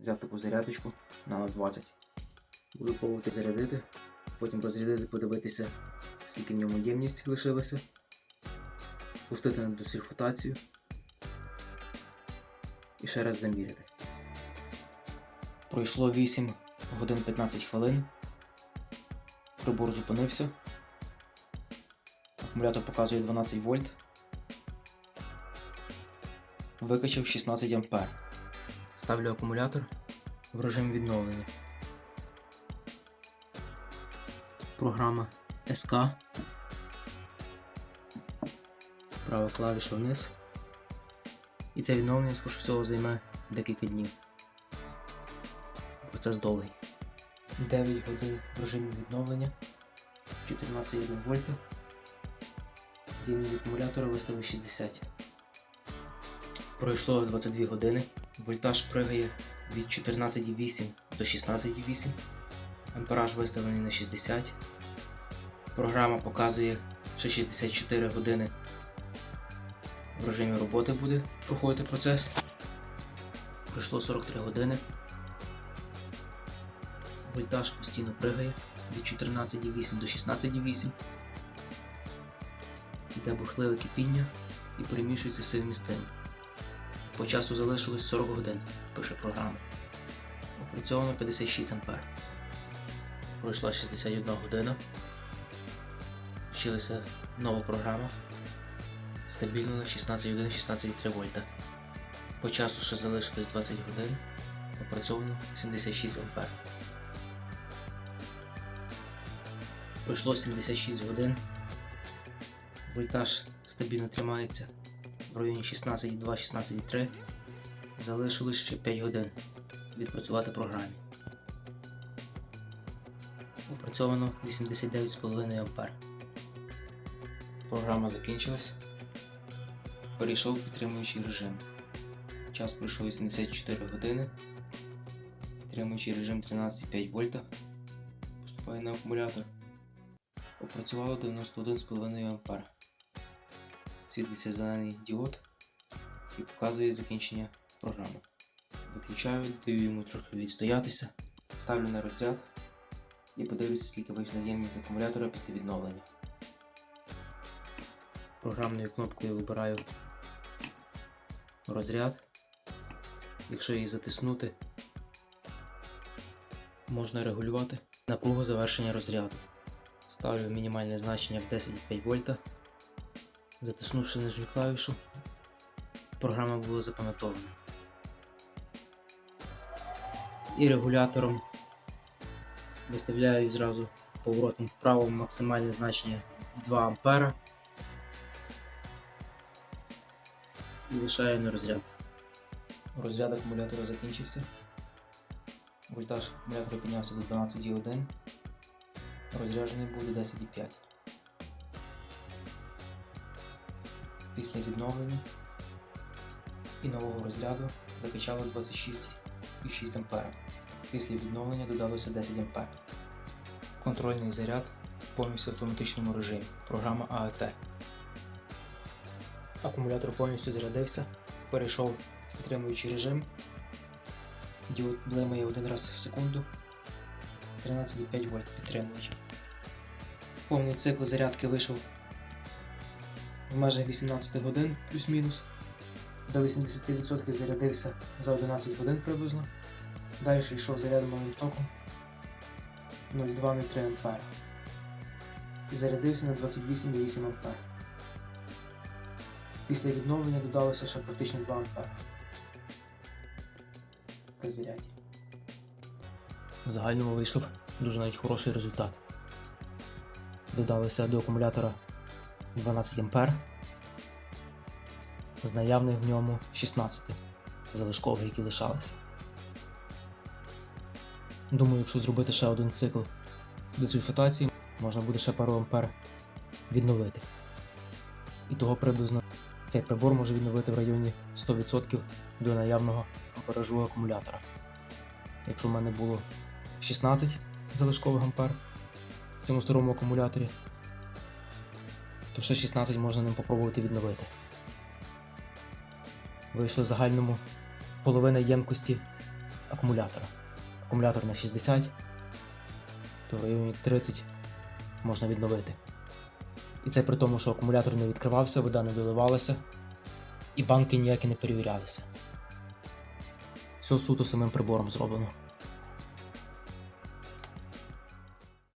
Взяв таку зарядочку на 20. Буду пробувати зарядити, потім розрядити, подивитися, скільки в ньому ємність лишилося. Пустити на досульфатацію. І ще раз заміряти. Пройшло 8 годин 15 хвилин. Прибор зупинився. Акумулятор показує 12 вольт. Викачав 16 ампер. Ставлю акумулятор в режим відновлення. Програма СК. Права клавіша вниз. І це відновлення, скоріше всього, займе декілька днів. Процес довгий. 9 годин в режимі відновлення. 14,1 вольта. Ємність акумулятора виставив 60. Пройшло 22 години. Вольтаж пригає від 14,8 до 16,8. Ампераж виставлений на 60. Програма показує, що 64 години в режимі роботи буде проходити процес. Пройшло 43 години. Вольтаж постійно пригає від 14,8 до 16,8. Йде бурхливе кипіння і перемішується все вмістимо. По часу залишилось 40 годин, пише програма. Опрацьовано 56 ампер. Пройшла 61 година. Включилася нова програма. Стабільно на 16,1 16,3 вольта. По часу ще залишилось 20 годин. Опрацьовано 76 ампер. Пройшло 76 годин. Вольтаж стабільно тримається в районі 16,2-16,3. Залишилось ще 5 годин відпрацювати програмі. Опрацьовано 89,5 А. Програма закінчилась. Перейшов підтримуючий режим. Час пройшов 84 години. Підтримуючий режим 13,5 вольта. Поступає на акумулятор. Опрацювало 91,5 А. Світиться зелений діод і показує закінчення програми. Виключаю, даю йому трохи відстоятися, ставлю на розряд і подивлюся, скільки вийшла ємність акумулятора після відновлення. Програмною кнопкою вибираю розряд. Якщо її затиснути, можна регулювати напругу завершення розряду. Ставлю мінімальне значення в 10,5 вольта. Затиснувши нижню клавішу, програма була запам'ятована. І регулятором виставляю зразу поворотом вправо максимальне значення 2 А і лишаю на розряд. Розряд акумулятора закінчився. Вольтаж акумулятора піднявся до 12,1. Розряджений буде 10,5. Після відновлення і нового розряду закачало 26,6 А. Після відновлення додалося 10 А. Контрольний заряд в повністю автоматичному режимі. Програма AAT. Акумулятор повністю зарядився, перейшов в підтримуючий режим. Діод блимає один раз в секунду. 13,5 вольт підтримуючи. Повний цикл зарядки вийшов в межах 18 годин плюс-мінус. До 80% зарядився за 11 годин приблизно. Далі йшов заряд малим током 0,2-0,3 А. І зарядився на 28,8 А. Після відновлення додалося ще практично 2 А. При заряді. В загальному вийшов дуже навіть хороший результат. Додалося до акумулятора 12 А. З наявних в ньому 16 залишкових, які лишалися. Думаю, якщо зробити ще один цикл десульфатації, можна буде ще пару ампер відновити. І того приблизно цей прибор може відновити в районі 100% до наявного амперажу акумулятора. Якщо в мене було 16 залишкових ампер в цьому старому акумуляторі, то ще 16 можна ним попробувати відновити. Вийшло в загальному половина ємкості акумулятора. Акумулятор на 60, то в районі 30 можна відновити. І це при тому, що акумулятор не відкривався, вода не доливалася, і банки ніякі не перевірялися. Все суто самим прибором зроблено.